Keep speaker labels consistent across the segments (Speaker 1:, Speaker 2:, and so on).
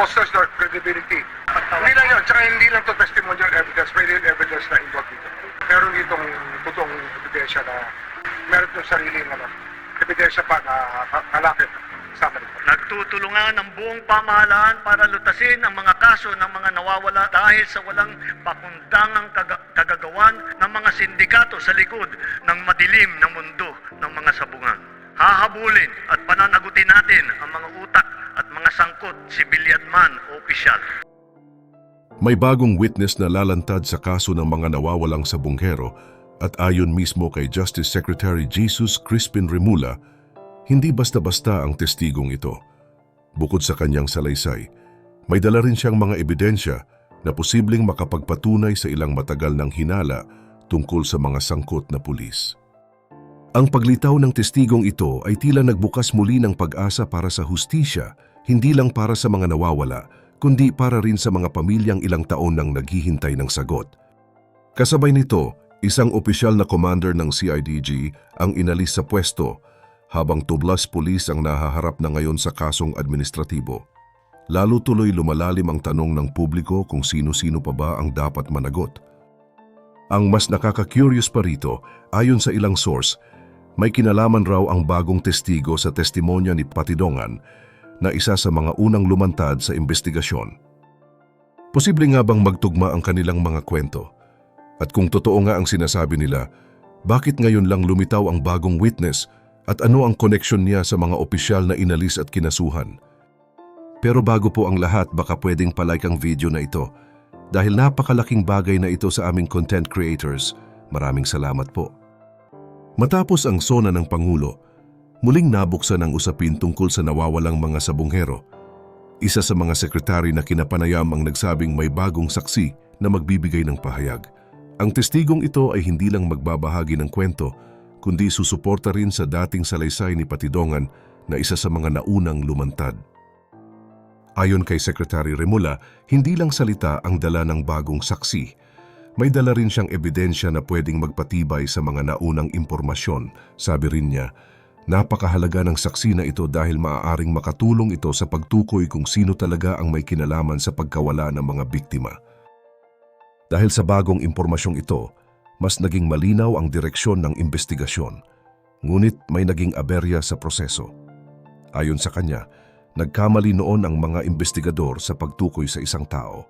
Speaker 1: fosters their credibility. Hindi lang yun, tsaka hindi lang to testimonial evidence, may real evidence na involved dito. Meron ditong totoong ebidensya na meron itong sariling ano, ebidensya pa na ka- kalapit sa Amerika.
Speaker 2: Nagtutulungan ang buong pamahalaan para lutasin ang mga kaso ng mga nawawala dahil sa walang pakundangang kaga- kagagawan ng mga sindikato sa likod ng madilim na mundo ng mga sabungan. Hahabulin at pananagutin natin ang mga utak at mga sangkot, sibilyan man o opisyal.
Speaker 3: May bagong witness na lalantad sa kaso ng mga nawawalang sabunghero at ayon mismo kay Justice Secretary Jesus Crispin Remula, hindi basta-basta ang testigong ito. Bukod sa kanyang salaysay, may dala rin siyang mga ebidensya na posibleng makapagpatunay sa ilang matagal ng hinala tungkol sa mga sangkot na pulis. Ang paglitaw ng testigong ito ay tila nagbukas muli ng pag-asa para sa hustisya, hindi lang para sa mga nawawala, kundi para rin sa mga pamilyang ilang taon nang naghihintay ng sagot. Kasabay nito, isang opisyal na commander ng CIDG ang inalis sa pwesto habang tublas pulis ang nahaharap na ngayon sa kasong administratibo. Lalo tuloy lumalalim ang tanong ng publiko kung sino-sino pa ba ang dapat managot. Ang mas nakaka-curious pa rito, ayon sa ilang source, may kinalaman raw ang bagong testigo sa testimonya ni Patidongan na isa sa mga unang lumantad sa investigasyon. Posible nga bang magtugma ang kanilang mga kwento? At kung totoo nga ang sinasabi nila, bakit ngayon lang lumitaw ang bagong witness at ano ang koneksyon niya sa mga opisyal na inalis at kinasuhan? Pero bago po ang lahat, baka pwedeng palike ang video na ito. Dahil napakalaking bagay na ito sa aming content creators, maraming salamat po. Matapos ang sona ng Pangulo, muling nabuksan ang usapin tungkol sa nawawalang mga sabunghero. Isa sa mga sekretary na kinapanayam ang nagsabing may bagong saksi na magbibigay ng pahayag. Ang testigong ito ay hindi lang magbabahagi ng kwento, kundi susuporta rin sa dating salaysay ni Patidongan na isa sa mga naunang lumantad. Ayon kay Secretary Remula, hindi lang salita ang dala ng bagong saksi. May dala rin siyang ebidensya na pwedeng magpatibay sa mga naunang impormasyon. Sabi rin niya, napakahalaga ng saksi na ito dahil maaaring makatulong ito sa pagtukoy kung sino talaga ang may kinalaman sa pagkawala ng mga biktima. Dahil sa bagong impormasyong ito, mas naging malinaw ang direksyon ng investigasyon. Ngunit may naging aberya sa proseso. Ayon sa kanya, nagkamali noon ang mga investigador sa pagtukoy sa isang tao.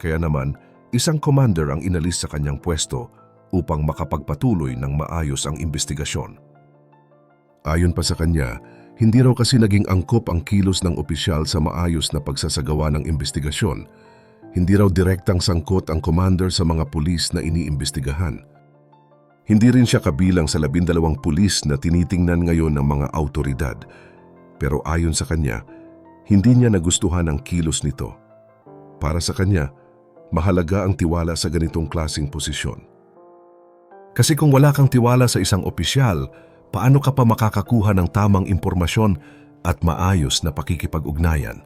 Speaker 3: Kaya naman, isang commander ang inalis sa kanyang pwesto upang makapagpatuloy ng maayos ang investigasyon. Ayon pa sa kanya, hindi raw kasi naging angkop ang kilos ng opisyal sa maayos na pagsasagawa ng investigasyon. Hindi raw direktang sangkot ang commander sa mga pulis na iniimbestigahan. Hindi rin siya kabilang sa labindalawang pulis na tinitingnan ngayon ng mga autoridad. Pero ayon sa kanya, hindi niya nagustuhan ang kilos nito. Para sa kanya, mahalaga ang tiwala sa ganitong klasing posisyon. Kasi kung wala kang tiwala sa isang opisyal, paano ka pa makakakuha ng tamang impormasyon at maayos na pakikipag-ugnayan?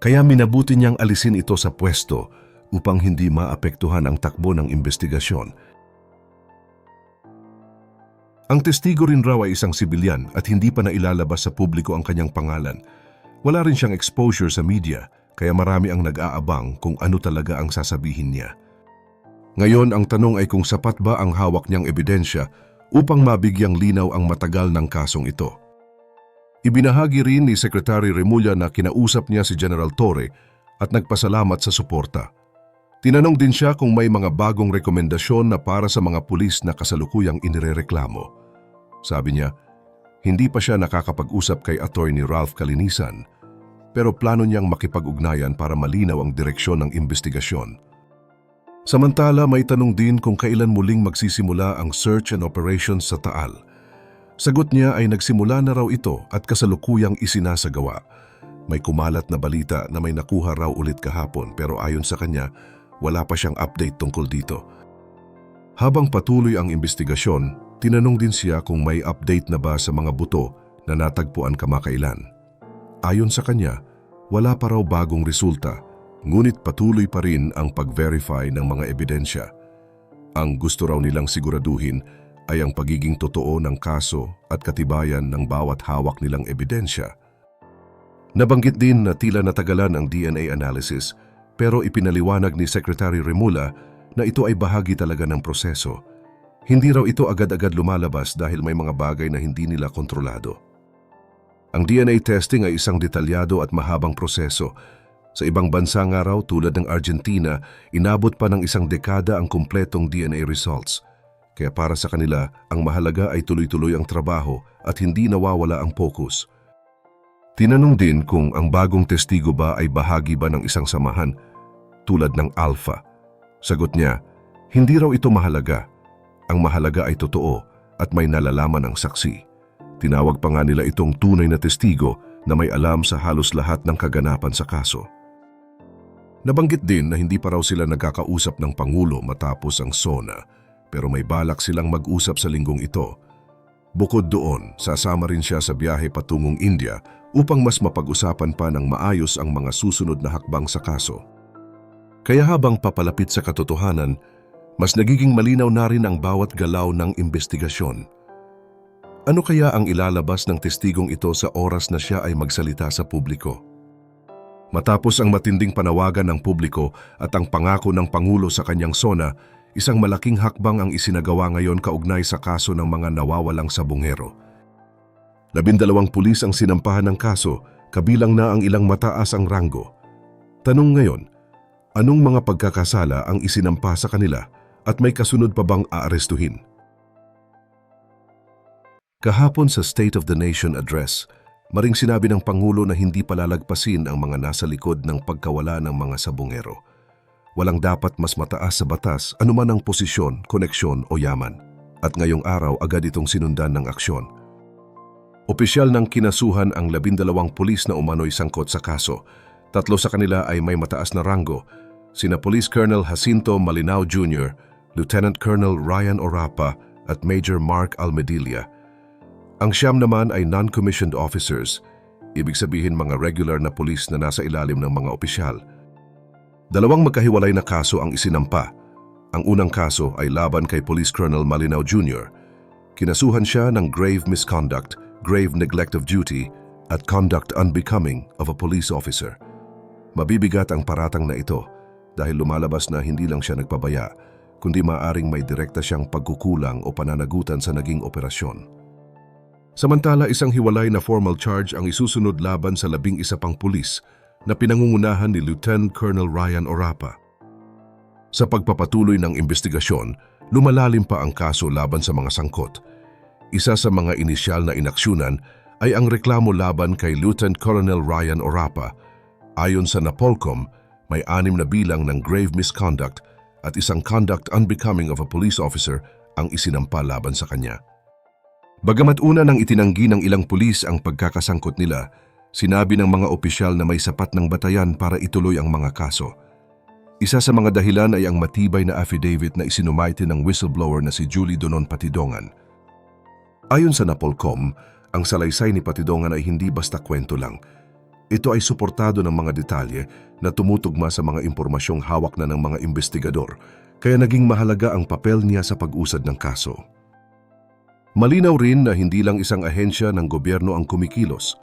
Speaker 3: Kaya minabuti niyang alisin ito sa pwesto upang hindi maapektuhan ang takbo ng investigasyon. Ang testigo rin raw ay isang sibilyan at hindi pa nailalabas sa publiko ang kanyang pangalan. Wala rin siyang exposure sa media kaya marami ang nag-aabang kung ano talaga ang sasabihin niya. Ngayon ang tanong ay kung sapat ba ang hawak niyang ebidensya upang mabigyang linaw ang matagal ng kasong ito. Ibinahagi rin ni Secretary Remulla na kinausap niya si General Torre at nagpasalamat sa suporta. Tinanong din siya kung may mga bagong rekomendasyon na para sa mga pulis na kasalukuyang inirereklamo. Sabi niya, hindi pa siya nakakapag-usap kay Attorney Ralph Kalinisan, pero plano niyang makipag-ugnayan para malinaw ang direksyon ng investigasyon. Samantala, may tanong din kung kailan muling magsisimula ang search and operations sa Taal. Sagot niya ay nagsimula na raw ito at kasalukuyang isinasagawa. May kumalat na balita na may nakuha raw ulit kahapon pero ayon sa kanya, wala pa siyang update tungkol dito. Habang patuloy ang investigasyon, tinanong din siya kung may update na ba sa mga buto na natagpuan kamakailan. Ayon sa kanya, wala pa raw bagong resulta, ngunit patuloy pa rin ang pag-verify ng mga ebidensya. Ang gusto raw nilang siguraduhin ay ang pagiging totoo ng kaso at katibayan ng bawat hawak nilang ebidensya. Nabanggit din na tila natagalan ang DNA analysis pero ipinaliwanag ni Secretary Remula na ito ay bahagi talaga ng proseso. Hindi raw ito agad-agad lumalabas dahil may mga bagay na hindi nila kontrolado. Ang DNA testing ay isang detalyado at mahabang proseso. Sa ibang bansa nga raw tulad ng Argentina, inabot pa ng isang dekada ang kumpletong DNA results. Kaya para sa kanila, ang mahalaga ay tuloy-tuloy ang trabaho at hindi nawawala ang focus. Tinanong din kung ang bagong testigo ba ay bahagi ba ng isang samahan, tulad ng Alpha. Sagot niya, hindi raw ito mahalaga. Ang mahalaga ay totoo at may nalalaman ang saksi. Tinawag pa nga nila itong tunay na testigo na may alam sa halos lahat ng kaganapan sa kaso. Nabanggit din na hindi pa raw sila nagkakausap ng Pangulo matapos ang SONA pero may balak silang mag-usap sa linggong ito. Bukod doon, sasama rin siya sa biyahe patungong India upang mas mapag-usapan pa ng maayos ang mga susunod na hakbang sa kaso. Kaya habang papalapit sa katotohanan, mas nagiging malinaw na rin ang bawat galaw ng investigasyon. Ano kaya ang ilalabas ng testigong ito sa oras na siya ay magsalita sa publiko? Matapos ang matinding panawagan ng publiko at ang pangako ng Pangulo sa kanyang sona, isang malaking hakbang ang isinagawa ngayon kaugnay sa kaso ng mga nawawalang sabungero. Labindalawang pulis ang sinampahan ng kaso, kabilang na ang ilang mataas ang ranggo. Tanong ngayon, anong mga pagkakasala ang isinampa sa kanila at may kasunod pa bang aarestuhin? Kahapon sa State of the Nation Address, maring sinabi ng Pangulo na hindi palalagpasin ang mga nasa likod ng pagkawala ng mga sabungero. Walang dapat mas mataas sa batas anuman ang posisyon, koneksyon o yaman. At ngayong araw agad itong sinundan ng aksyon. Opisyal ng kinasuhan ang labindalawang pulis na umano'y sangkot sa kaso. Tatlo sa kanila ay may mataas na ranggo, sina Police Colonel Jacinto Malinao Jr., Lieutenant Colonel Ryan Orapa at Major Mark Almedilla. Ang siyam naman ay non-commissioned officers, ibig sabihin mga regular na pulis na nasa ilalim ng mga opisyal. Dalawang magkahiwalay na kaso ang isinampa. Ang unang kaso ay laban kay Police Colonel Malinao Jr. Kinasuhan siya ng grave misconduct, grave neglect of duty, at conduct unbecoming of a police officer. Mabibigat ang paratang na ito dahil lumalabas na hindi lang siya nagpabaya, kundi maaring may direkta siyang pagkukulang o pananagutan sa naging operasyon. Samantala isang hiwalay na formal charge ang isusunod laban sa labing isa pang pulis na pinangungunahan ni Lieutenant Colonel Ryan Orapa. Sa pagpapatuloy ng investigasyon, lumalalim pa ang kaso laban sa mga sangkot. Isa sa mga inisyal na inaksyonan ay ang reklamo laban kay Lieutenant Colonel Ryan Orapa. Ayon sa Napolcom, may anim na bilang ng grave misconduct at isang conduct unbecoming of a police officer ang isinampa laban sa kanya. Bagamat una nang itinanggi ng ilang pulis ang pagkakasangkot nila, sinabi ng mga opisyal na may sapat ng batayan para ituloy ang mga kaso. Isa sa mga dahilan ay ang matibay na affidavit na isinumayti ng whistleblower na si Julie Donon Patidongan. Ayon sa Napolcom, ang salaysay ni Patidongan ay hindi basta kwento lang. Ito ay suportado ng mga detalye na tumutugma sa mga impormasyong hawak na ng mga investigador, kaya naging mahalaga ang papel niya sa pag-usad ng kaso. Malinaw rin na hindi lang isang ahensya ng gobyerno ang kumikilos.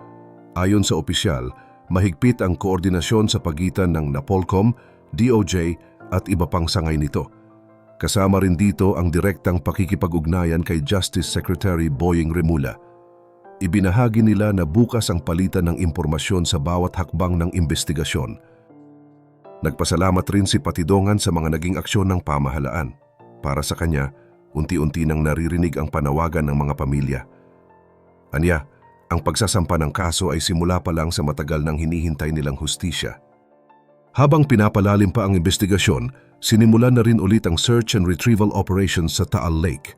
Speaker 3: Ayon sa opisyal, mahigpit ang koordinasyon sa pagitan ng Napolcom, DOJ at iba pang sangay nito. Kasama rin dito ang direktang pakikipag-ugnayan kay Justice Secretary Boying Remula. Ibinahagi nila na bukas ang palitan ng impormasyon sa bawat hakbang ng investigasyon. Nagpasalamat rin si Patidongan sa mga naging aksyon ng pamahalaan. Para sa kanya, unti-unti nang naririnig ang panawagan ng mga pamilya. Anya, ang pagsasampa ng kaso ay simula pa lang sa matagal nang hinihintay nilang hustisya. Habang pinapalalim pa ang investigasyon, sinimulan na rin ulit ang search and retrieval operations sa Taal Lake.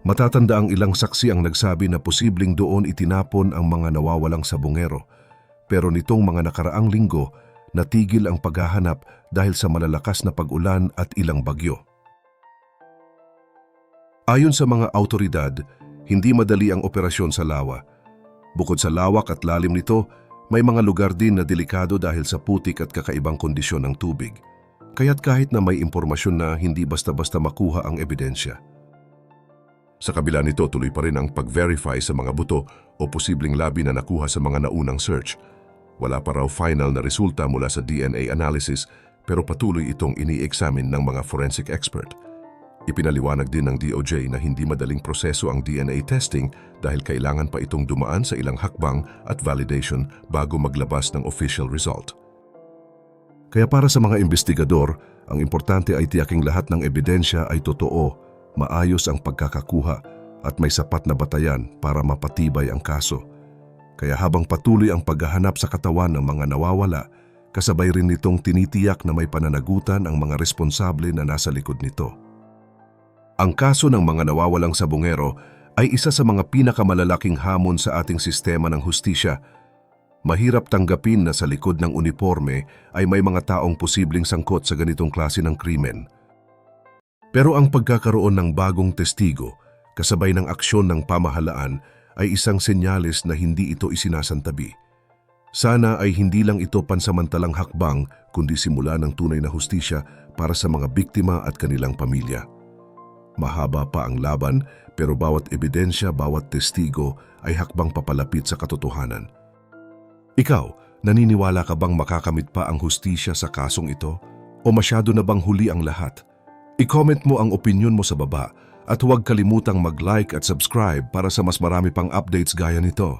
Speaker 3: Matatanda ang ilang saksi ang nagsabi na posibleng doon itinapon ang mga nawawalang sabungero. Pero nitong mga nakaraang linggo, natigil ang paghahanap dahil sa malalakas na pag-ulan at ilang bagyo. Ayon sa mga autoridad, hindi madali ang operasyon sa lawa. Bukod sa lawak at lalim nito, may mga lugar din na delikado dahil sa putik at kakaibang kondisyon ng tubig. Kaya't kahit na may impormasyon na hindi basta-basta makuha ang ebidensya. Sa kabila nito, tuloy pa rin ang pag-verify sa mga buto o posibleng labi na nakuha sa mga naunang search. Wala pa raw final na resulta mula sa DNA analysis pero patuloy itong ini-examine ng mga forensic expert. Ipinaliwanag din ng DOJ na hindi madaling proseso ang DNA testing dahil kailangan pa itong dumaan sa ilang hakbang at validation bago maglabas ng official result. Kaya para sa mga investigador, ang importante ay tiyaking lahat ng ebidensya ay totoo, maayos ang pagkakakuha at may sapat na batayan para mapatibay ang kaso. Kaya habang patuloy ang paghahanap sa katawan ng mga nawawala, kasabay rin nitong tinitiyak na may pananagutan ang mga responsable na nasa likod nito. Ang kaso ng mga nawawalang sabungero ay isa sa mga pinakamalalaking hamon sa ating sistema ng hustisya. Mahirap tanggapin na sa likod ng uniforme ay may mga taong posibleng sangkot sa ganitong klase ng krimen. Pero ang pagkakaroon ng bagong testigo, kasabay ng aksyon ng pamahalaan, ay isang senyales na hindi ito isinasantabi. Sana ay hindi lang ito pansamantalang hakbang kundi simula ng tunay na hustisya para sa mga biktima at kanilang pamilya. Mahaba pa ang laban pero bawat ebidensya, bawat testigo ay hakbang papalapit sa katotohanan. Ikaw, naniniwala ka bang makakamit pa ang hustisya sa kasong ito? O masyado na bang huli ang lahat? I-comment mo ang opinion mo sa baba at huwag kalimutang mag-like at subscribe para sa mas marami pang updates gaya nito.